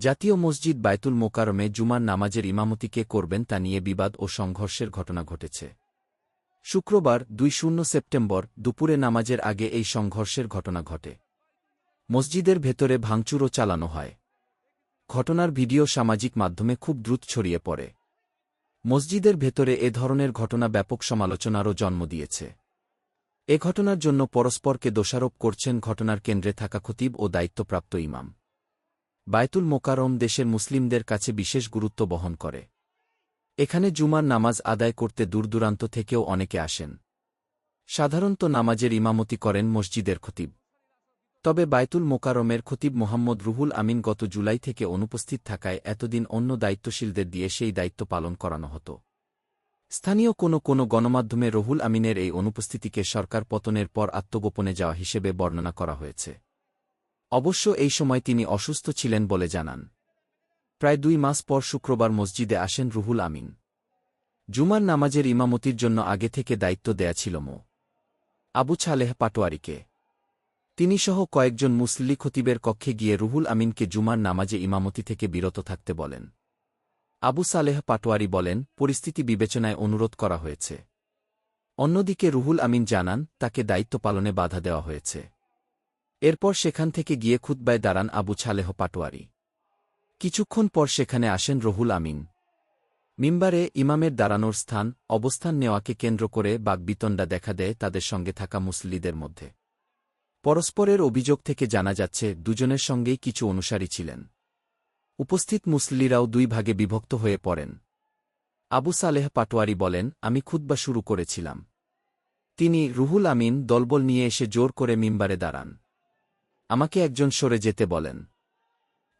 জাতীয় মসজিদ বায়তুল মোকারমে জুমার নামাজের ইমামতিকে করবেন তা নিয়ে বিবাদ ও সংঘর্ষের ঘটনা ঘটেছে। শুক্রবার, দুই শূন্য সেপ্টেম্বর, দুপুরে নামাজের আগে এই সংঘর্ষের ঘটনা ঘটে। মসজিদের ভেতরে ভাঙচুরও চালানো হয়। ঘটনার ভিডিও সামাজিক মাধ্যমে খুব দ্রুত ছড়িয়ে পড়ে। মসজিদের ভেতরে এ ধরনের ঘটনা ব্যাপক সমালোচনারও জন্ম দিয়েছে। এ ঘটনার জন্য পরস্পরকে দোষারোপ করছেন ঘটনার কেন্দ্রে থাকা খতিব ও দায়িত্বপ্রাপ্ত ইমাম। বায়তুল মোকারম দেশের মুসলিমদের কাছে বিশেষ গুরুত্ব বহন করে। এখানে জুমার নামাজ আদায় করতে দূরদূরান্ত থেকেও অনেকে আসেন। সাধারণত নামাজের ইমামতি করেন মসজিদের খতিব। তবে বায়তুল মোকারমের খতিব মোহাম্মদ রুহুল আমিন গত জুলাই থেকে অনুপস্থিত থাকায় এতদিন অন্য দায়িত্বশীলদের দিয়ে সেই দায়িত্ব পালন করানো হতো। স্থানীয় কোনো কোনো গণমাধ্যমে রহুল আমিনের এই অনুপস্থিতিকে সরকার পতনের পর আত্মগোপনে যাওয়া হিসেবে বর্ণনা করা হয়েছে। অবশ্য এই সময় তিনি অসুস্থ ছিলেন বলে জানান। প্রায় দুই মাস পর শুক্রবার মসজিদে আসেন রুহুল আমিন। জুমার নামাজের ইমামতির জন্য আগে থেকে দায়িত্ব দেয়া ছিল মো। আবু ছালেহ পাটোয়ারিকে। তিনি সহ কয়েকজন মুসল্লি খতিবের কক্ষে গিয়ে রুহুল আমিনকে জুমার নামাজে ইমামতি থেকে বিরত থাকতে বলেন। আবু সালেহ পাটোয়ারি বলেন, পরিস্থিতি বিবেচনায় অনুরোধ করা হয়েছে। অন্যদিকে রুহুল আমিন জানান, তাকে দায়িত্ব পালনে বাধা দেওয়া হয়েছে। এরপর সেখান থেকে গিয়ে খুতবায় দাঁড়ান আবু ছালেহ পাটোয়ারি। কিছুক্ষণ পর সেখানে আসেন রহুল আমিন। মিম্বারে ইমামের দাঁড়ানোর স্থান, অবস্থান নেওয়াকে কেন্দ্র করে বাগবিতণ্ডা দেখা দেয় তাদের সঙ্গে থাকা মুসলিদের মধ্যে। পরস্পরের অভিযোগ থেকে জানা যাচ্ছে, দুজনের সঙ্গেই কিছু অনুসারী ছিলেন। উপস্থিত মুসলিরাও দুই ভাগে বিভক্ত হয়ে পড়েন। আবু সালেহ পাটোয়ারি বলেন, আমি খুদ্া শুরু করেছিলাম। তিনি রুহুল আমিন দলবল নিয়ে এসে জোর করে মিম্বারে দাঁড়ান। আমাকে একজন সরে যেতে বলেন।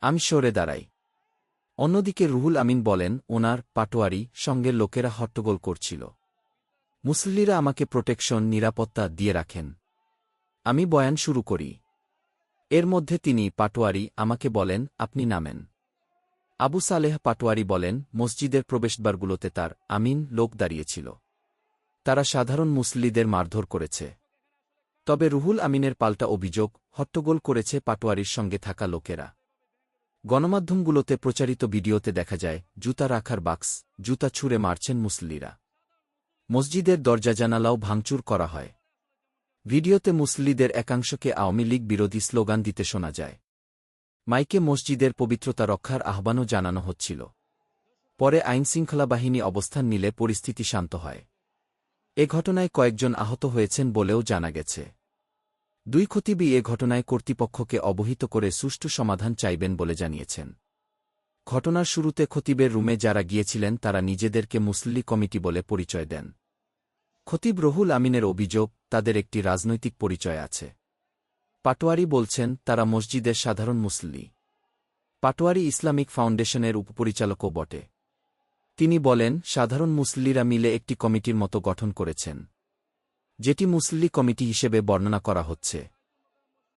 আমি সরে দাঁড়াই। অন্যদিকে রুহুল আমিন বলেন, ওনার পাটোয়ারি সঙ্গে লোকেরা হট্টগোল করছিল। মুসল্লিরা আমাকে প্রোটেকশন, নিরাপত্তা দিয়ে রাখেন। আমি বয়ান শুরু করি। এর মধ্যে তিনি পাটোয়ারি আমাকে বলেন, আপনি নামেন। আবু সালেহ পাটোয়ারি বলেন, মসজিদের প্রবেশদ্বারগুলোতে তার আমিন লোক দাঁড়িয়েছিল। তারা সাধারণ মুসল্লিদের মারধর করেছে। তবে রুহুল আমিনের পাল্টা অভিযোগ হট্টগোল করেছে পাটোয়ারির সঙ্গে থাকা লোকেরা। গণমাধ্যমগুলোতে প্রচারিত ভিডিওতে দেখা যায়, জুতা রাখার বাক্স, জুতা ছুঁড়ে মারছেন মুসল্লিরা। মসজিদের দরজা জানালাও ভাঙচুর করা হয়। ভিডিওতে মুসল্লিদের একাংশকে আওয়ামী লীগ বিরোধী স্লোগান দিতে শোনা যায়। মাইকে মসজিদের পবিত্রতা রক্ষার আহ্বানও জানানো হচ্ছিল। পরে আইনশৃঙ্খলা বাহিনী অবস্থান নিলে পরিস্থিতি শান্ত হয়। এ ঘটনায় কয়েকজন আহত হয়েছেন বলেও জানা গেছে। দুই খতিবই এ ঘটনায় কর্তৃপক্ষকে অবহিত করে সুষ্ঠু সমাধান চাইবেন বলে জানিয়েছেন। ঘটনার শুরুতে খতিবের রুমে যারা গিয়েছিলেন, তারা নিজেদেরকে মুসল্লি কমিটি বলে পরিচয় দেন। খতিব রহুল আমিনের অভিযোগ, তাদের একটি রাজনৈতিক পরিচয় আছে। পাটোয়ারি বলছেন, তারা মসজিদের সাধারণ মুসল্লি। পাটোয়ারি ইসলামিক ফাউন্ডেশনের উপপরিচালকও বটে। তিনি বলেন, সাধারণ মুসল্লিরা মিলে একটি কমিটির মতো গঠন করেছেন, যেটি মুসল্লি কমিটি হিসেবে বর্ণনা করা হচ্ছে।